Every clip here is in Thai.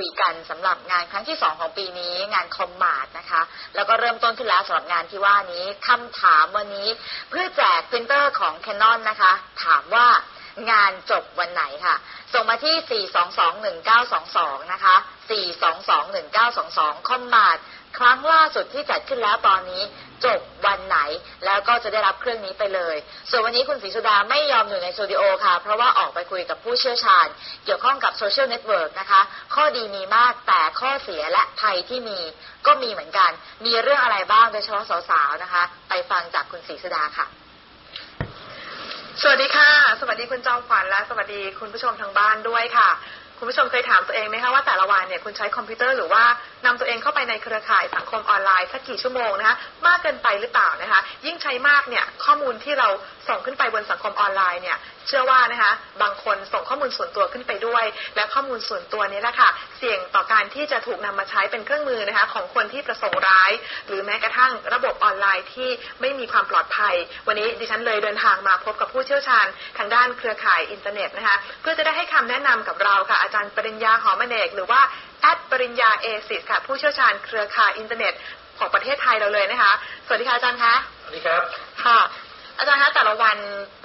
คุยกันสำหรับงานครั้งที่สองของปีนี้งานคอมมาดนะคะ แล้วก็เริ่มต้นขึ้นแล้วสำหรับงานที่ว่านี้คำถามวันนี้เพื่อแจกพรินเตอร์ของ Canon นะคะ ถามว่างานจบวันไหนค่ะ ส่งมาที่ 4221922 นะคะ 4221922 คอมมาด ครั้งล่าสุดที่จัดขึ้นแล้วตอนนี้จบวันไหนแล้วก็จะได้รับเครื่องนี้ไปเลย ส่วนวันนี้คุณศรีสุดาไม่ยอมอยู่ในสตูดิโอค่ะ เพราะว่าออกไปคุยกับผู้เชี่ยวชาญ เกี่ยวข้องกับโซเชียลเน็ตเวิร์กนะคะ ข้อดีมีมากแต่ข้อเสียและภัยที่มีก็มีเหมือนกัน มีเรื่องอะไรบ้างโดยเฉพาะสาวๆนะคะ ไปฟังจากคุณศรีสุดาค่ะ สวัสดีค่ะ สวัสดีคุณจอมขวัญและสวัสดีคุณผู้ชมทางบ้านด้วยค่ะ คุณผู้ชมเคยถามตัวเองไหมคะว่าแต่ละวันเนี่ยคุณใช้คอมพิวเตอร์หรือว่านำตัวเองเข้าไปในเครือข่ายสังคมออนไลน์สักกี่ชั่วโมงนะคะมากเกินไปหรือเปล่านะคะ ยิ่งใช้มากเนี่ยข้อมูลที่เราส่งขึ้นไปบนสังคมออนไลน์เนี่ยเชื่อว่านะคะบางคนส่งข้อมูลส่วนตัวขึ้นไปด้วย และข้อมูลส่วนตัวนี้แหละค่ะเสี่ยงต่อการที่จะถูกนำมาใช้เป็นเครื่องมือนะคะของคนที่ประสงค์ร้าย หรือแม้กระทั่งระบบออนไลน์ที่ไม่มีความปลอดภัย วันนี้ดิฉันเลยเดินทางมาพบกับผู้เชี่ยวชาญ ทางด้านเครือข่ายอินเทอร์เน็ตนะคะเพื่อจะได้ให้คำแนะนำกับเราค่ะ อาจารย์ปริญญาหอมเนกหรือว่าแอดปริญญาเอซิสค่ะผู้เชี่ยวชาญเครือข่ายอินเทอร์เน็ตของประเทศไทยเราเลยนะคะ สวัสดีค่ะอาจารย์คะ สวัสดีครับ ค่ะ อาจารย์คะแต่ละวัน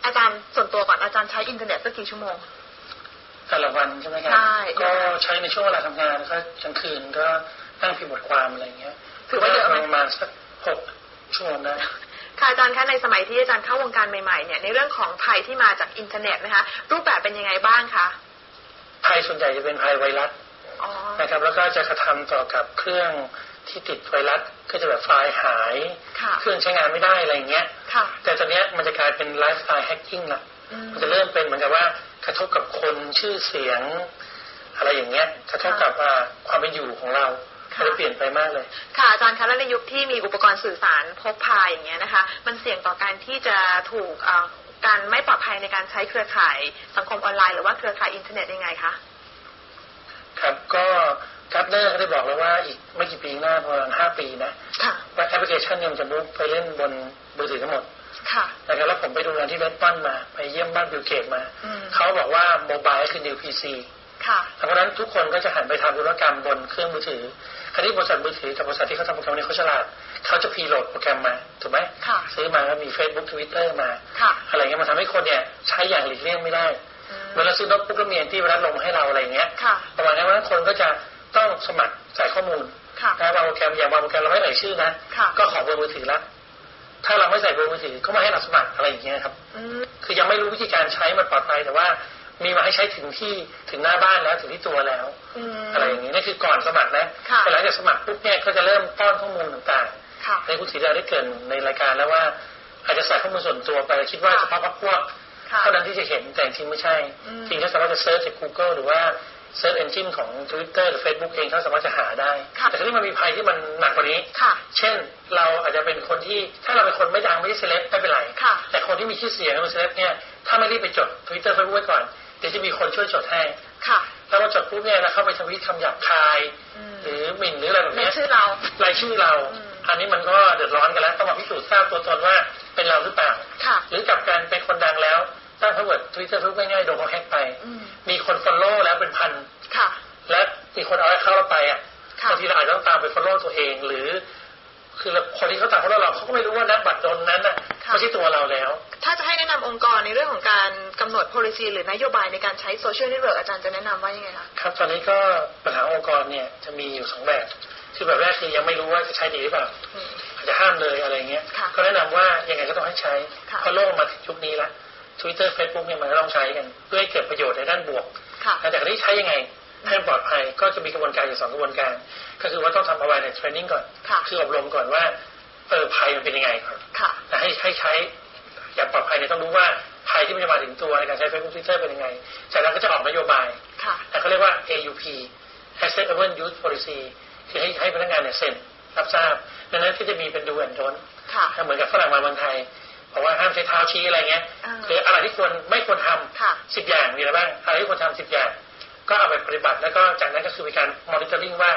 อาจารย์ส่วนตัวก่อนอาจารย์ใช้อินเทอร์เน็ตสักกี่ชั่วโมงแต่ละวันใช่ไหมครับใช่ก็ใช้ในช่วงเวลาทำงานแล้วก็กลางคืนก็นั่งพิมพ์บทความอะไรเงี้ยถือว่าเยอะไหมประมาณสักหกชั่วโมงได้ค่ะอาจารย์คะในสมัยที่อาจารย์เข้าวงการใหม่ๆเนี่ยในเรื่องของภัยที่มาจากอินเทอร์เน็ตนะคะรูปแบบเป็นยังไงบ้างคะภัยส่วนใหญ่จะเป็นภัยไวรัสอ๋อนะครับแล้วก็จะกระทำต่อกับเครื่อง ที่ติดไวรัสก็จะแบบไฟล์หายค่ะเครื่องใช้งานไม่ได้อะไรเงี้ยค่ะแต่ตอนเนี้ยมันจะกลายเป็นไลฟ์สไตล์แฮกกิ้งละอืมมันจะเริ่มเป็นเหมือนกับว่ากระทบกับคนชื่อเสียง อะไรอย่างเงี้ยกระทบกับอ่าความเป็นอยู่ของเราค่ะมันจะเปลี่ยนไปมากเลย ค่ะอาจารย์คะแล้วในยุคที่มีอุปกรณ์สื่อสารพกพาอย่างเงี้ยนะคะ มันเสี่ยงต่อการที่จะถูกเอ่อการไม่ปลอดภัยในการใช้เครือข่ายสังคมออนไลน์หรือว่าเครือข่ายอินเทอร์เน็ตยังไงคะครับก็ การ์ดเนอร์ก็ได้บอกแล้วว่าอีกไม่กี่ปีข้างหน้าประมาณห้าปีนะค่ะว่าแอปพลิเคชันเนี่ยมันจะมุกไปเล่นบนมือถือทั้งหมดค่ะนะครับแล้วผมไปดูงานที่เวสตันมา ไปเยี่ยมบ้านบิลเกตมาอืมเขาบอกว่าโมบายคือ new PC ค่ะเพราะฉะนั้นทุกคนก็จะหันไปทำธุรกรรมบนเครื่องมือถือ คราวนี้บริษัทมือถือกับบริษัทที่เขาทำโปรแกรมนี้เขาฉลาด เขาจะพรีโหลดโปรแกรมมา ถูกไหมค่ะซื้อมาแล้วมี Facebook Twitter มาค่ะอะไรเงี้ยมันทำให้คนเนี่ยใช้อย่างหลีกเลี่ยงไม่ได้อืมเวลาซื้อโน้ตบุ๊กก็มีแอนตี้ไวรัสลงมาให้เราอะไรเงี้ยค่ะประมาณนั้นเพราะฉะนั้นคนก็จะต้อง สมัครใส่ข้อมูลค่ะนะบางโปรแกรมอย่างบางโปรแกรมเราไม่เอ่ยชื่อนะค่ะก็ขอเบอร์มือถือละถ้าเราไม่ใส่เบอร์มือถือก็ไม่ให้เราสมัครอะไรอย่างเงี้ยครับอืมคือยังไม่รู้วิธีการใช้มันปลอดภัยแต่ว่ามีมาให้ใช้ถึงที่ถึงหน้าบ้านแล้วถึงที่ตัวแล้วอืมอะไรอย่างนี้นี่คือก่อนสมัครนะค่ะแต่หลังจากสมัครปุ๊บเนี่ยก็จะเริ่มป้อนข้อมูลต่างค่ะๆในคุณศรีดาได้เกรินในรายการแล้วว่าอาจจะใส่ข้อมูลส่วนตัวไปคิดว่าค่ะเฉพาะพรรคพวกค่ะเท่านั้นที่จะเห็นแต่จริงๆไม่ใช่อืมจริงๆเขาสามารถจะเซิร์ชจาก Google หรือว่า เซิร์ชเอนจินของ Twitter หรือ Facebook เองเขาสามารถจะหาได้ค่ะแต่ทีนี้มันมีภัยที่มันหนักกว่านี้ค่ะเช่นเราอาจจะเป็นคนที่ถ้าเราเป็นคนไม่ดังไม่ใช่เซเลบไม่เป็นไรค่ะแต่คนที่มีชื่อเสียงเป็นเซเลบเนี่ยถ้าไม่รีบไปจด Twitter Facebook ไว้ก่อนเดี๋ยวจะมีคนช่วยจดให้ค่ะถ้าเราจดปุ๊บเนี่ยเราเข้าไปทวีตคำหยาบคายอืมหรือหมิ่นหรืออะไรแบบในเนี้ยชื่อเรารายชื่อเราอืมอันนี้มันก็เดือดร้อนกันแล้วต้องมาพิสูจน์ทราบตัวตนว่าเป็นเราหรือเปล่าค่ะหรือกลับการเป็นคนดังแล้วตั้งพาสเวิร์ดทวิตเตอร์ทุกง่ายๆโดนเขาแฮ็กไปอืมมีคนฟอลโล่แล้วเป็นพัน ค่ะและมีคนเอาให้เข้าเราไปอะค่ะบางทีเราอาจจะต้องตามไปฟอลโล่ตัวเอง หรือ คือคนที่เขาตามฟอลโล่เราเขาก็ไม่รู้ว่านักบัตรโดนนั้นน่ะค่ะไม่ใช่ตัวเราแล้ว ถ้าจะให้แนะนำองค์กรในเรื่องของการกำหนด policy หรือนโยบายในการใช้โซเชียลเน็ตเวิร์กอาจารย์จะแนะนำว่ายังไงคะครับตอนนี้ก็ปัญหาองค์กรเนี่ยจะมีอยู่สองแบบคือแบบแรกคือยังไม่รู้ว่าจะใช้ดีหรือเปล่าอืมอาจจะห้ามเลยอะไรเงี้ยค่ะก็แนะนำว่ายังไงก็ต้องให้ใช้ค่ะเพราะโลกมาถึงยุคนี้ละ Twitter Facebook เนี่ยมันก็ต้องใช้กัน เพื่อให้เกิดประโยชน์ในด้านบวกค่ะแต่จากนี้ใช้ยังไง ให้มันปลอดภัยก็จะมีกระบวนการอยู่สองกระบวนการ ก็คือว่าต้องทำ awareness training ก่อนค่ะคืออบรมก่อนว่าเออภัยมันเป็นยังไงก่อนค่ะแต่ให้ให้ใช้อย่างปลอดภัยเนี่ยต้องรู้ว่าภัยที่มันจะมาถึงตัวในการใช้ Facebook Twitter เป็นยังไงจากนั้นก็จะออกนโยบายค่ะแต่เขาเรียกว่า AUP Asset Able Use Policy คือให้ให้พนักงานเนี่ยเซ็นรับทราบดังนั้นก็จะมีเป็นดูแอนโดนค่ะเหมือนกับฝรั่งมาเมืองไทยบอกว่าห้ามใช้เท้าชี้อะไรเงี้ยอ่าหรืออะไรที่ควรไม่ควรทค่ะำสิบอย่างมีอะไรบ้างอะไรที่ควรทำสิบอย่าง ก็เอาไปปฏิบัติแล้วก็จากนั้นก็คือมีการมอนิเตอร์ลิงว่า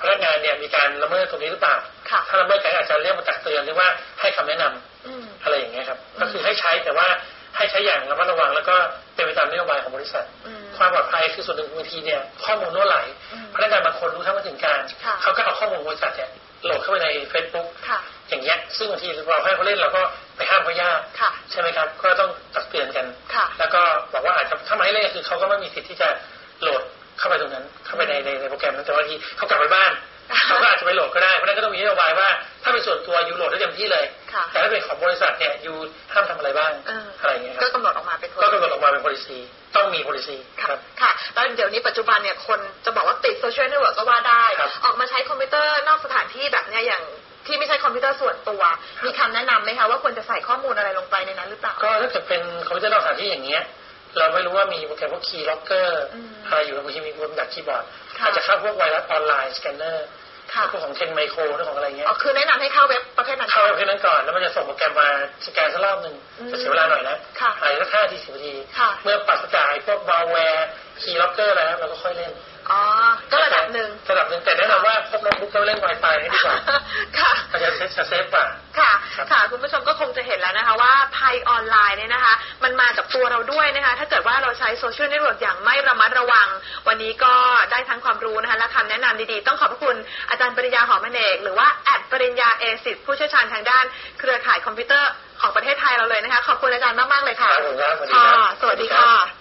พนักงานเนี่ยมีการละเมิดตรงนี้หรือเปล่าค่ะถ้าละเมิดก็อาจจะเรียกมาตักเตือนหรือว่าให้คำแนะนำอืมอะไรอย่างเงี้ยครับอืมก็คือให้ใช้แต่ว่าให้ใช้อย่างระมัดระวังแล้วก็เป็นไปตามนโยบายของบริษัทอืมความปลอดภัยคือส่วนหนึ่งบางทีเนี่ยข้อมูลรั่วไหลอืมพนักบางคนรู้เท่าไม่ถึงการค่ะเขาก็เอาข้อมูลบริษัทเนี่ยโหลดเข้าไปใน Facebook ค่ะอย่างเงี้ยซึ่งบางทีเราให้เขาเล่นเราก็ไปห้ามเขายากค่ะใช่ไหมครับ ก็ต้องตักเตือนกันค่ะแล้วก็บอกว่าอาจจะถ้าไม่ให้เล่นคือเขาก็ไม่มีสิทธิ์ที่จะ โหลดเข้าไปตรงนั้น เข้าไปในในในโปรแกรมนั้นแต่ว่าทีเขากลับไปบ้านเขาก็อาจจะไปโหลดก็ได้เพราะฉะนั้นก็ต้องมีนโยบายว่า ถ้าเป็นส่วนตัวยูโหลดได้เต็มที่เลยค่ะแต่ถ้าเป็นของบริษัทเนี่ยยูห้ามทำอะไรบ้างเออออะไรอย่างเงี้ยคก็รับกำหนดออกมาเป็นก็กำหนดออกมาเป็น policy ต้องมี policy คค่ะรับค่ะแล้วเดี๋ยวนี้ปัจจุบันเนี่ยคนจะบอกว่าติดโซเชียลเน็ตเวิร์กก็ว่าได้ครับออกมาใช้คอมพิวเตอร์นอกสถานที่แบบเนี้ยอย่างที่ไม่ใช่คอมพิวเตอร์ส่วนตัว มีคำแนะนำไหมคะว่าควรจะใส่ข้อมูลอะไรลงไปในนั้นหรือเปล่าก็ถ้าเกิดเป็นคอมพิวเตอร์นอกสถานที่อย่างเงี้ย เราไม่รู้ว่ามีโปรแกรมพวกคีย์ล็อกเกอร์อืมอะไรอยู่บางทีมีบนดักคีย์บอร์ดค่ะอาจจะเข้าพวกไวรัสออนไลน์สแกนเนอร์ค่ะพวกของเทนไมโครหรือของอะไรเงี้ยอ๋อคือแนะนำให้เข้าเว็บประเภทนั้นเข้าไปเพื่อนั้นก่อนแล้วมันจะส่งโปรแกรมมาสแกนสักรอบหนึ่งอืมจะเสียเวลาหน่อยนะค่ะอาจจะสักห้าทีสิบนาทีค่ะเมื่อปราศจากไอ้พวกบาวแวร์คีย์ล็อกเกอร์แล้วเราก็ค่อยเล่นอ๋อก็ระดับหนึ่งระดับหนึ่งแต่แนะนำว่าพกโน้ตบุ๊กแล้วเล่น Wi-Fi ให้ดีกว่าค่ะอาจจะเซฟจะเซฟกว่าค่ะครับค่ะ คุณผู้ชมก็คงจะเห็นแล้ว นะคะว่าภัยออนไลน์เนี่ยนะคะ มันมากับตัวเราด้วยนะคะ ถ้าเกิดว่าเราใช้โซเชียลเน็ตเวิร์กอย่างไม่ระมัดระวัง วันนี้ก็ได้ทั้งความรู้นะคะและคำแนะนำดีๆ ต้องขอบพระคุณอาจารย์ปริญญาหอมอเนกหรือว่าแอดปริญญาเอสิผู้เชี่ยวชาญทางด้านเครือข่ายคอมพิวเตอร์ของประเทศไทยเราเลยนะคะ ขอบคุณอาจารย์มากๆเลยค่ะครับผมครับสวัสดีค่ะครับสวัสดีค่ะ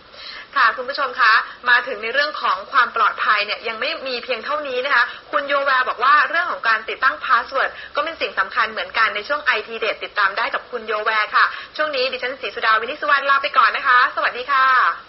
ค่ะคุณผู้ชมคะมาถึงในเรื่องของความปลอดภัยเนี่ยยังไม่มีเพียงเท่านี้นะคะ คุณโยแวบอกว่าเรื่องของการติดตั้งพาสเวิร์ดก็เป็นสิ่งสำคัญเหมือนกันในช่วง IT เดติดตามได้กับคุณโยแวค่ะ ช่วงนี้ดิฉันศรีสุดาวินิสวรรณลาไปก่อนนะคะ สวัสดีค่ะ